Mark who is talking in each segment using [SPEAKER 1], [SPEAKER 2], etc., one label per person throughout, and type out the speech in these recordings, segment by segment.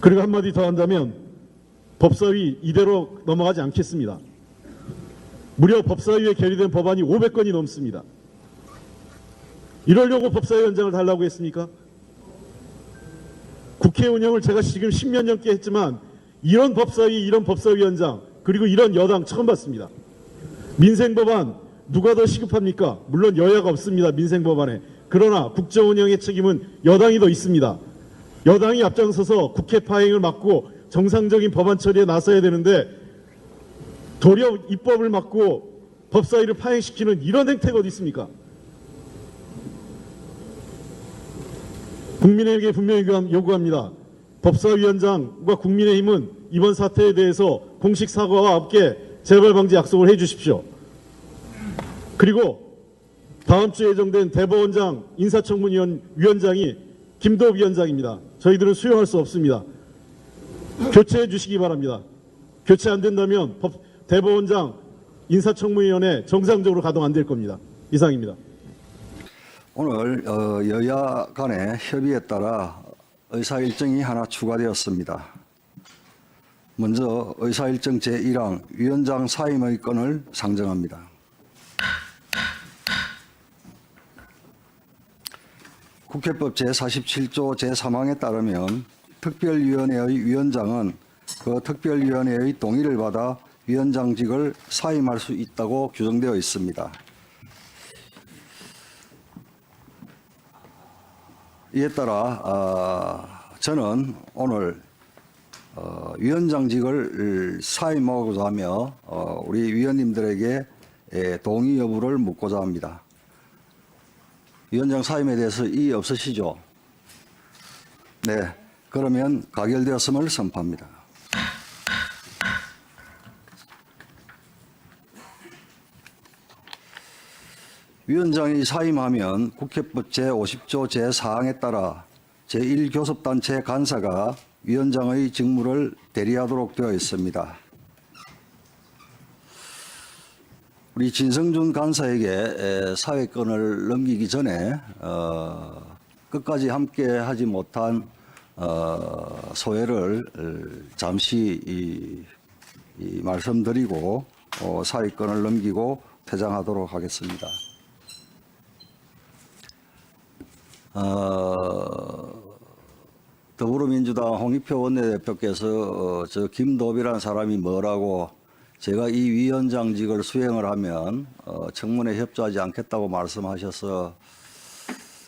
[SPEAKER 1] 그리고 한마디 더 한다면 법사위 이대로 넘어가지 않겠습니다. 무려 법사위에 결의된 법안이 500건이 넘습니다. 이러려고 법사위원장을 달라고 했습니까? 국회 운영을 제가 지금 10년 넘게 했지만 이런 법사위, 이런 법사위원장 그리고 이런 여당 처음 봤습니다. 민생법안 누가 더 시급합니까? 물론 여야가 없습니다. 민생법안에. 그러나 국정운영의 책임은 여당이 더 있습니다. 여당이 앞장서서 국회 파행을 막고 정상적인 법안 처리에 나서야 되는데 도리어 입법을 막고 법사위를 파행시키는 이런 행태가 어디 있습니까? 국민에게 분명히 요구합니다. 법사위원장과 국민의힘은 이번 사태에 대해서 공식 사과와 함께 재발 방지 약속을 해 주십시오. 그리고 다음 주에 예정된 대법원장 인사청문위원 위원장이 김도읍 위원장입니다. 저희들은 수용할 수 없습니다. 교체해 주시기 바랍니다. 교체 안 된다면 법, 대법원장 인사청문위원회 정상적으로 가동 안 될 겁니다. 이상입니다.
[SPEAKER 2] 오늘 어, 여야 간의 협의에 따라 의사 일정이 하나 추가되었습니다. 먼저 의사 일정 제1항 위원장 사임의 건을 상정합니다. 국회법 제47조 제3항에 따르면 특별위원회의 위원장은 그 특별위원회의 동의를 받아 위원장직을 사임할 수 있다고 규정되어 있습니다. 이에 따라 아, 저는 오늘 어, 위원장직을 사임하고자 하며 어, 우리 위원님들에게 예, 동의 여부를 묻고자 합니다. 위원장 사임에 대해서 이의 없으시죠? 네, 그러면 가결되었음을 선포합니다. 위원장이 사임하면 국회법 제50조 제4항에 따라 제1교섭단체 간사가 위원장의 직무를 대리하도록 되어 있습니다. 우리 진성준 간사에게 에, 사회권을 넘기기 전에 어, 끝까지 함께 하지 못한 어, 소회를 어, 잠시 이, 이 말씀드리고 어, 사회권을 넘기고 퇴장하도록 하겠습니다. 어, 더불어민주당 홍익표 원내대표께서 어, 저 김도비라는 사람이 뭐라고 제가 이 위원장직을 수행을 하면 어, 청문회 협조하지 않겠다고 말씀하셔서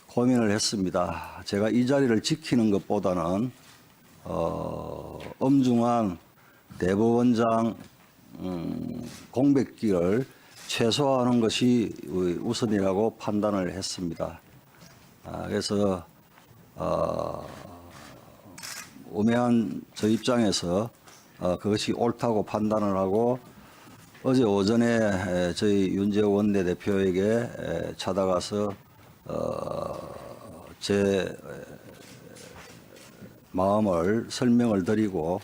[SPEAKER 2] 고민을 했습니다. 제가 이 자리를 지키는 것보다는 어, 엄중한 대법원장 음, 공백기를 최소화하는 것이 우선이라고 판단을 했습니다. 아, 그래서 어, 오매한 저 입장에서 어, 그것이 옳다고 판단을 하고 어제 오전에 에, 저희 윤재호 원내대표에게 에, 찾아가서 어, 제 에, 마음을 설명을 드리고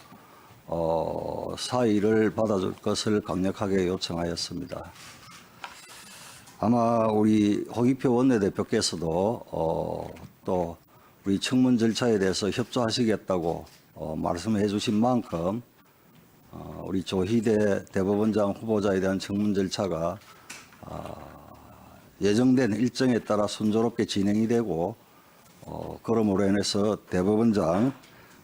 [SPEAKER 2] 어, 사의를 받아줄 것을 강력하게 요청하였습니다. 아마 우리 홍익표 원내대표께서도 어, 또 우리 청문 절차에 대해서 협조하시겠다고 어, 말씀해 주신 만큼 어, 우리 조희대 대법원장 후보자에 대한 청문 절차가 어, 예정된 일정에 따라 순조롭게 진행이 되고 어, 그러므로 인해서 대법원장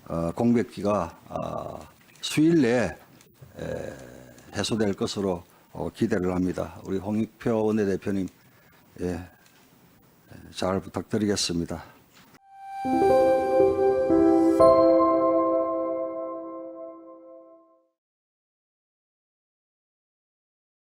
[SPEAKER 2] 어, 공백기가 어, 수일 내에 에, 해소될 것으로 어, 기대를 합니다. 우리 홍익표 원내대표님 예, 잘 부탁드리겠습니다.